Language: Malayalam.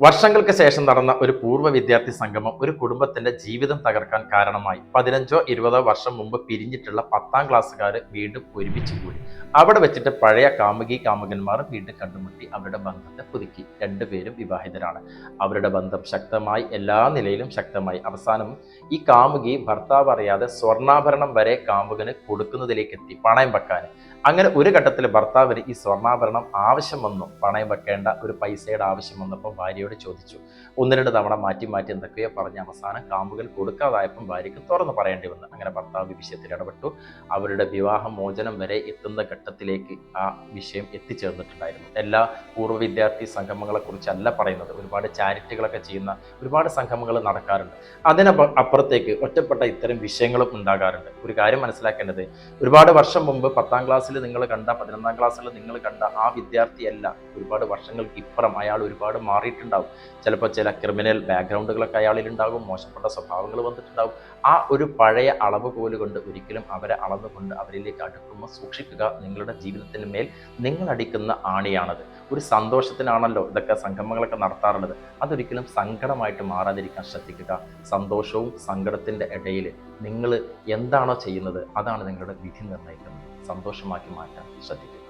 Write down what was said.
വർഷങ്ങൾക്ക് ശേഷം നടന്ന ഒരു പൂർവ വിദ്യാർത്ഥി സംഗമം ഒരു കുടുംബത്തിന്റെ ജീവിതം തകർക്കാൻ കാരണമായി. പതിനഞ്ചോ ഇരുപതോ വർഷം മുമ്പ് പിരിഞ്ഞിട്ടുള്ള പത്താം ക്ലാസ്സുകാർ വീണ്ടും ഒരുമിച്ച് കൂടി. അവിടെ വെച്ചിട്ട് പഴയ കാമുകി കാമുകന്മാർ വീണ്ടും കണ്ടുമുട്ടി അവരുടെ ബന്ധത്തെ പുതുക്കി. രണ്ടുപേരും വിവാഹിതരാണ്. അവരുടെ ബന്ധം ശക്തമായി എല്ലാ നിലയിലും ശക്തമായി. അവസാനം ഈ കാമുകി ഭർത്താവ് അറിയാതെ സ്വർണാഭരണം വരെ കാമുകന് കൊടുക്കുന്നതിലേക്ക് എത്തി പണയം വെക്കാൻ അങ്ങനെ ഒരു ഘട്ടത്തിൽ ഭർത്താവിന് ഈ സ്വർണാഭരണം ആവശ്യം വന്നു. പണയം വെക്കേണ്ട ഒരു പൈസയുടെ ആവശ്യം വന്നപ്പോൾ ഭാര്യയോട് ചോദിച്ചു. ഒന്ന് രണ്ട് തവണ മാറ്റി മാറ്റി എന്തൊക്കെയോ പറഞ്ഞ് അവസാനം കാമ്പുകൾ കൊടുക്കാതായപ്പം ഭാര്യയ്ക്ക് തുറന്നു പറയേണ്ടി വന്നു. അങ്ങനെ ഭർത്താവ് വിഷയത്തിൽ ഇടപെട്ടു. അവരുടെ വിവാഹ മോചനം വരെ എത്തുന്ന ഘട്ടത്തിലേക്ക് ആ വിഷയം എത്തിച്ചേർന്നിട്ടുണ്ടായിരുന്നു. എല്ലാ പൂർവ വിദ്യാർത്ഥി സംഗമങ്ങളെ കുറിച്ചല്ല പറയുന്നത്. ഒരുപാട് ചാരിറ്റികളൊക്കെ ചെയ്യുന്ന ഒരുപാട് സംഗമങ്ങൾ നടക്കാറുണ്ട്. അതിന് അപ്പുറത്തേക്ക് ഒറ്റപ്പെട്ട ഇത്തരം വിഷയങ്ങളും ഉണ്ടാകാറുണ്ട്. ഒരു കാര്യം മനസ്സിലാക്കേണ്ടത് ഒരുപാട് വർഷം മുമ്പ് പത്താം ക്ലാസ്സിൽ നിങ്ങൾ കണ്ട പതിനൊന്നാം ക്ലാസ്സിൽ നിങ്ങൾ കണ്ട ആ വിദ്യാർത്ഥിയല്ല ഒരുപാട് വർഷങ്ങൾക്ക് ഇപ്പുറം അയാൾ ഒരുപാട് മാറിയിട്ടുണ്ടാവും. ചിലപ്പോൾ ചില ക്രിമിനൽ ബാക്ക്ഗ്രൗണ്ടുകളൊക്കെ അയാളിൽ ഉണ്ടാകും മോശപ്പെട്ട സ്വഭാവങ്ങൾ വന്നിട്ടുണ്ടാവും ആ ഒരു പഴയ അളവ് കോൽ കൊണ്ട് ഒരിക്കലും അവരെ അളന്നുകൊണ്ട് അവരിലേക്ക് അടുക്കുമ്പോൾ സൂക്ഷിക്കുക നിങ്ങളുടെ ജീവിതത്തിന് മേൽ നിങ്ങൾ അടിക്കുന്ന ആണിയാണത്. ഒരു സന്തോഷത്തിനാണല്ലോ ഇതൊക്കെ സംഗമങ്ങളൊക്കെ നടത്താറുള്ളത്. അതൊരിക്കലും സങ്കടമായിട്ട് മാറാതിരിക്കാൻ ശ്രദ്ധിക്കുക. സന്തോഷവും സങ്കടത്തിന്റെ ഇടയിൽ നിങ്ങൾ എന്താണോ ചെയ്യുന്നത് അതാണ് നിങ്ങളുടെ വിധി നിർണയിക്കുന്നത്. സന്തോഷമാക്കി മാറ്റാൻ ശ്രദ്ധിക്കുക.